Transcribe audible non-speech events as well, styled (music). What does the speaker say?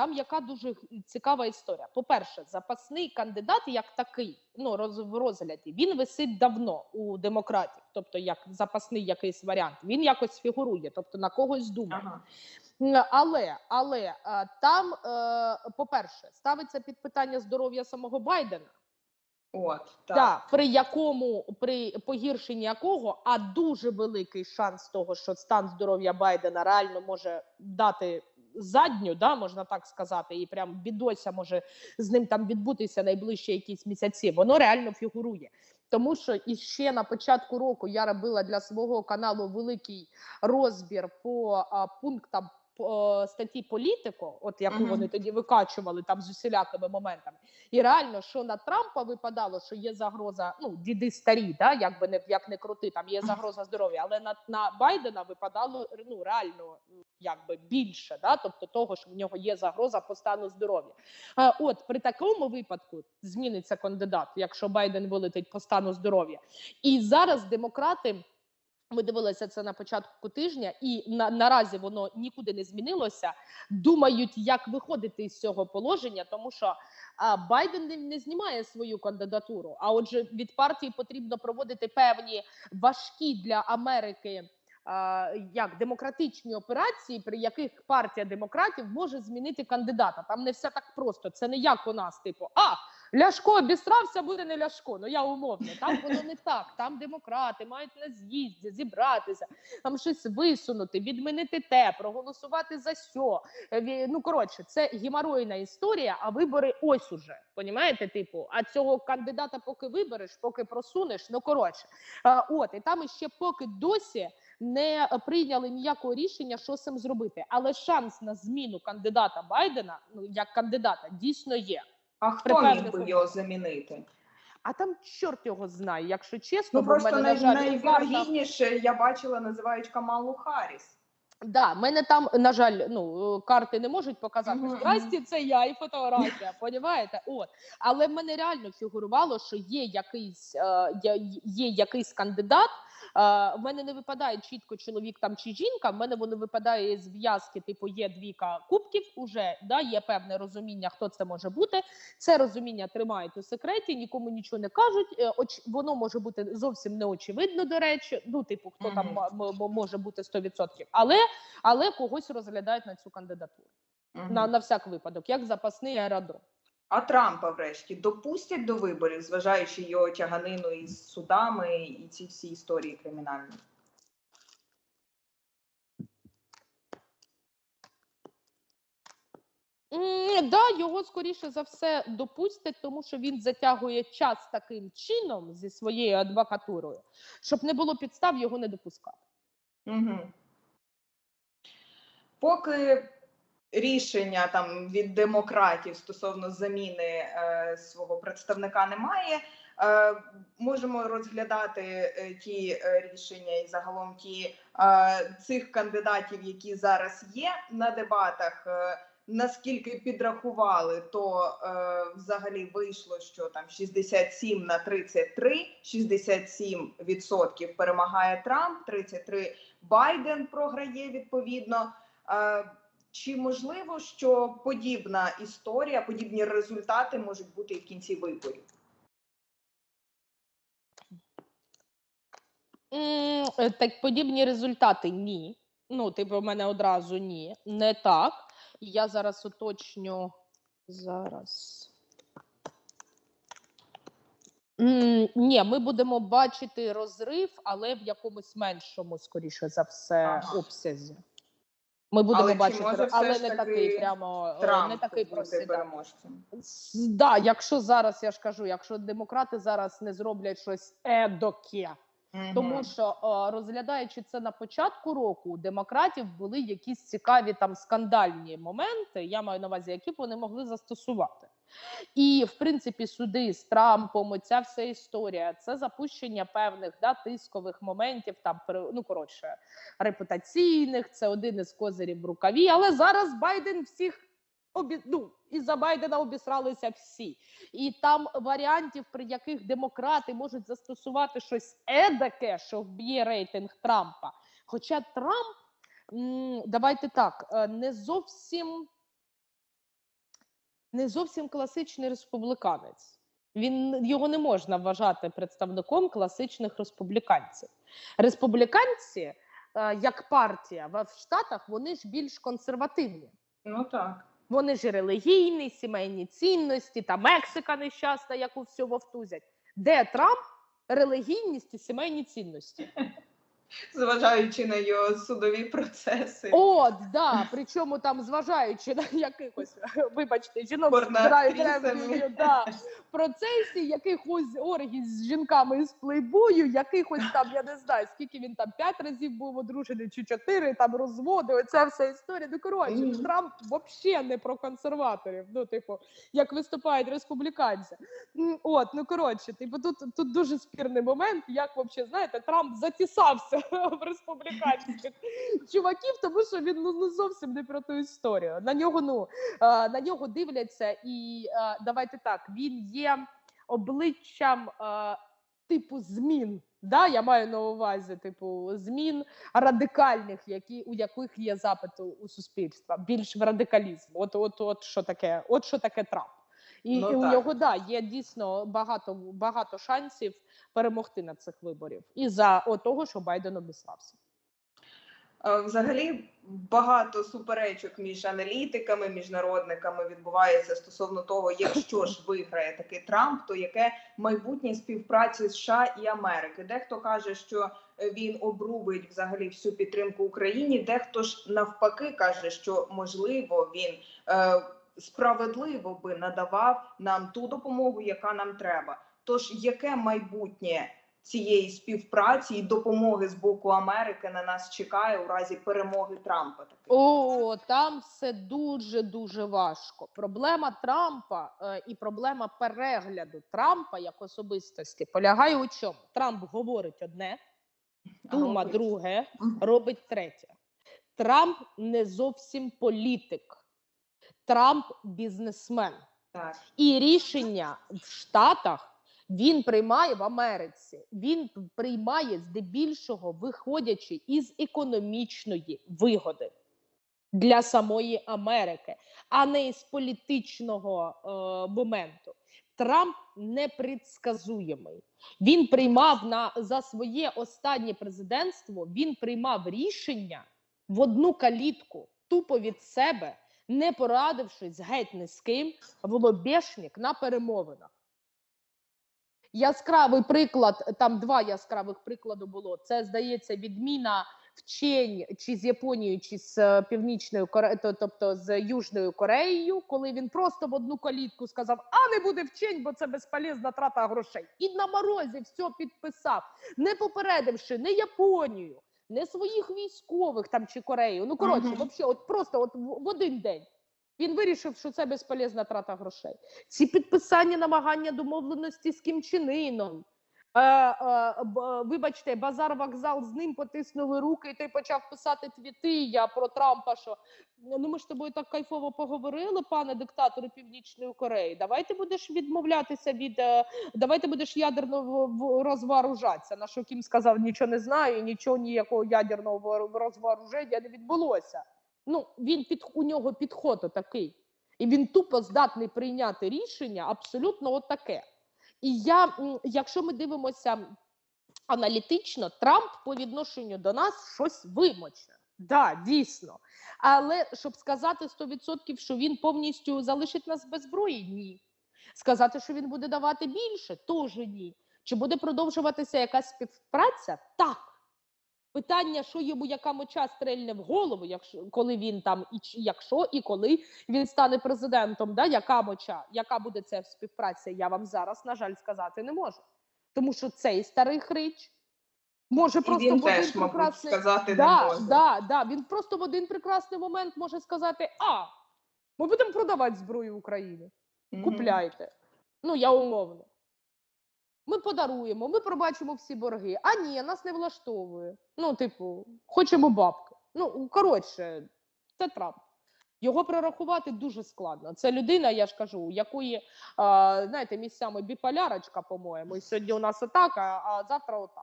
там яка дуже цікава історія. По-перше, запасний кандидат як такий, ну роз, в розгляді, він висить давно у демократів, тобто як запасний якийсь варіант. Він якось фігурує, тобто на когось думає. Ага. Але але там, е, по-перше, ставиться під питання здоров'я самого Байдена. От, так. Да, при якому при погіршенні якого, а дуже великий шанс того, що стан здоров'я Байдена реально може дати задню, да, можна так сказати, і прям бідося може з ним там відбутися найближчі якісь місяці. Воно реально фігурує. Тому що іще на початку року я робила для свого каналу великий розбір по а, пунктам по, статті політико, от яку Мгм. вони тоді викачували там з усілякими моментами. І реально, що на Трампа випадало, що є загроза, ну діди старі, да, як би не як не крути, там є загроза здоров'я, але на, на Байдена випадало ну реально якби більше, да, тобто того, що в нього є загроза по стану здоров'я. А, от при такому випадку зміниться кандидат, якщо Байден вилетить по стану здоров'я. І зараз демократи. Ми дивилися це на початку тижня, і на, наразі воно нікуди не змінилося. Думають, як виходити з цього положення, тому що а, Байден не, не знімає свою кандидатуру. А отже, від партії потрібно проводити певні важкі для Америки. а, Як демократичні операції, при яких партія демократів може змінити кандидата? Там не все так просто. Це не як у нас, типу, а Ляшко обістрався, буде не Ляшко. Ну я умовно. Там воно не так. Там демократи мають на з'їзді зібратися, там щось висунути, відмінити те, проголосувати за сьо. Е, Ну коротше, це геморойна історія, а вибори ось уже. Понімаєте? Типу, а цього кандидата, поки вибереш, поки просунеш, ну коротше. А, от і там іще поки досі. Не е, прийняли ніякого рішення, що з цим зробити, але шанс на зміну кандидата Байдена, ну як кандидата, дійсно є. А хто міг би його замінити? А там чорт його знає, якщо чесно, Ну бо в просто мене най- жаль найвірогідніше я бачила, називають Камалу Харріс. Да, мене там, на жаль, ну е, карти не можуть показати. Мгм, Здрасті, це я і фотографія. Понімаєте? От але в мене реально фігурувало, що є якийсь е, є, є якийсь кандидат. Е, в мене не випадає чітко чоловік там чи жінка. В мене воно випадає з зв'язки, типу є двіка кубків. Уже да є певне розуміння, хто це може бути. Це розуміння тримають у секреті, нікому нічого не кажуть. Е, оч, воно може бути зовсім не очевидно. До речі, ну типу, хто там Мгм. м- м- може бути 100%. Але але когось розглядають на цю кандидатуру Мгм. на, на всяк випадок, як запасний аеродром. А Трампа, врешті, допустять до виборів, зважаючи його тяганину із судами і ці всі історії кримінальні. М, Да, його скоріше за все допустять, тому що він затягує час таким чином зі своєю адвокатурою, щоб не було підстав його не допускати. Угу. Поки рішення там від демократів стосовно заміни е, свого представника немає, е, можемо розглядати е, ті е, рішення і загалом ті е, цих кандидатів, які зараз є на дебатах. Е, Наскільки підрахували, то е, взагалі вийшло, що там 67 на 33, 67% перемагає Трамп, 33 Байден програє відповідно. Е, Чи можливо, що подібна історія, подібні результати можуть бути і в кінці виборів? Е, Так подібні результати ні. Ну, типу, в мене одразу ні, не так. Я зараз уточню зараз. Ні, ми будемо бачити розрив, але в якомусь меншому, скоріше за все, обсязі. Ми будемо Але чи бачити, може але не такий прямо е, Трамп не такий простий. да. переможцем. Да, якщо зараз я ж кажу, якщо демократи зараз не зроблять щось едоке, Мгм. тому що е, розглядаючи це на початку року, у демократів були якісь цікаві там скандальні моменти. Я маю на увазі, які б вони могли застосувати. І в принципі, суди з Трампом, оця вся історія, це запущення певних да, тискових моментів, там ну коротше, репутаційних. Це один із козирів в рукаві. Але зараз Байден всіх обі... ну, і за Байдена обісралися всі. І там варіантів, при яких демократи можуть застосувати щось едаке, що вб'є рейтинг Трампа. Хоча Трамп, давайте так, е, не зовсім не зовсім класичний республіканець. Він його не можна вважати представником класичних республіканців. Республіканці, е, як партія в Штатах, вони ж більш консервативні. Ну так. Вони ж релігійні, сімейні цінності, та Мексика нещасна, яку все вовтузять. Де Трамп релігійність і сімейні цінності? (laughs) Зважаючи на його судові процеси. От, да, причому там зважаючи на якихось, (laughs) вибачте, жінок збирають да, процесі якихось оргій з жінками з плейбою, якихось там, я не знаю, скільки він там п'ять разів був одружений чи чотири, там розводи, оця вся історія. Ну, коротше, Трамп взагалі не про консерваторів, ну, типу, як виступають республіканці. От, ну коротше, типу, тут, тут дуже спірний момент, як взагалі, знаєте, Трамп затісався (laughs) в республіканських чуваків, тому що він ну, ну зовсім не про ту історію. На нього ну на нього дивляться, і давайте так, він є обличчям е, типу змін. Да, я маю на увазі, типу, змін радикальних, які у яких є запит у, суспільства, більш в радикалізм. От, от, от що таке, от що таке Трамп. І, Ну, і у нього да є дійсно багато багато шансів перемогти на цих виборів і за того, що Байден обісрався. Е, Взагалі багато суперечок між аналітиками, міжнародниками відбувається стосовно того, якщо ж виграє такий Трамп, то яке майбутнє співпраці США і Америки. Дехто каже, що е, він обрубить взагалі всю підтримку Україні. Дехто ж навпаки каже, що можливо він е, справедливо би надавав нам ту допомогу, яка нам треба. Тож яке майбутнє цієї співпраці і допомоги з боку Америки на нас чекає у разі перемоги Трампа? О, там все дуже дуже важко. Проблема Трампа е, і проблема перегляду Трампа як особистості полягає у чому? Трамп говорить одне, дума робить? друге, робить третє. Трамп не зовсім політик, Трамп бізнесмен. Так. І рішення в Штатах він приймає в Америці. Він приймає здебільшого, виходячи із економічної вигоди для самої Америки, а не із політичного е, моменту. Трамп непредсказуємий. Він приймав на за своє останнє президентство. Він приймав рішення в одну калітку, тупо від себе, не порадившись геть ні з ким, в лобешник на перемовинах. Яскравий приклад, там два яскравих приклади було. Це, здається, відміна вчень чи з Японією, чи з е, Північною Кореєю, тобто з Южною Кореєю, коли він просто в одну калітку сказав: а не буде вчень, бо це безполезна трата грошей. І на морозі все підписав, не попередивши не Японію, не своїх військових там чи Корею. Ну коротше, Мгм. вообще, от просто от в один день. Він вирішив, що це безполезна трата грошей. Ці підписання намагання домовленості з Кім Іном. Е, е, вибачте, базар вокзал з ним потиснули руки, і той почав писати твіти. Я про Трампа. Що ну ми ж тобою так кайфово поговорили, пане диктатору Північної Кореї. Давайте будеш відмовлятися від е, давайте будеш ядерно розвооружатися. На що Кім сказав, нічого не знаю, нічого ніякого ядерного розвооруження не відбулося. Ну він під у нього підход такий, і він тупо здатний прийняти рішення абсолютно отаке. І я, якщо ми дивимося аналітично, Трамп по відношенню до нас щось вимоче. Да, дійсно. Але щоб сказати 100%, що він повністю залишить нас без зброї, ні. Сказати, що він буде давати більше, теж ні. Чи буде продовжуватися якась співпраця? Так. Питання, що йому яка моча стрельне в голову, якщо коли він там і якщо і коли він стане президентом, да, яка моча, яка буде ця співпраця, я вам зараз, на жаль, сказати не можу. Тому що цей старий хрич може І просто він в один теж, мабуть, прекрасний сказати не може. да, да. Він просто в один прекрасний момент може сказати: А, ми будемо продавати зброю Україні. Мгм. Купляйте. Ну, я умовно. Ми подаруємо, ми пробачимо всі борги. А ні, нас не влаштовує. Ну, типу, хочемо бабки. Ну, коротше, це Трамп. Його прорахувати дуже складно. Це людина, я ж кажу, у якої, знаєте, місцями біполярочка, по-моєму. Сьогодні у нас отак, а завтра отак.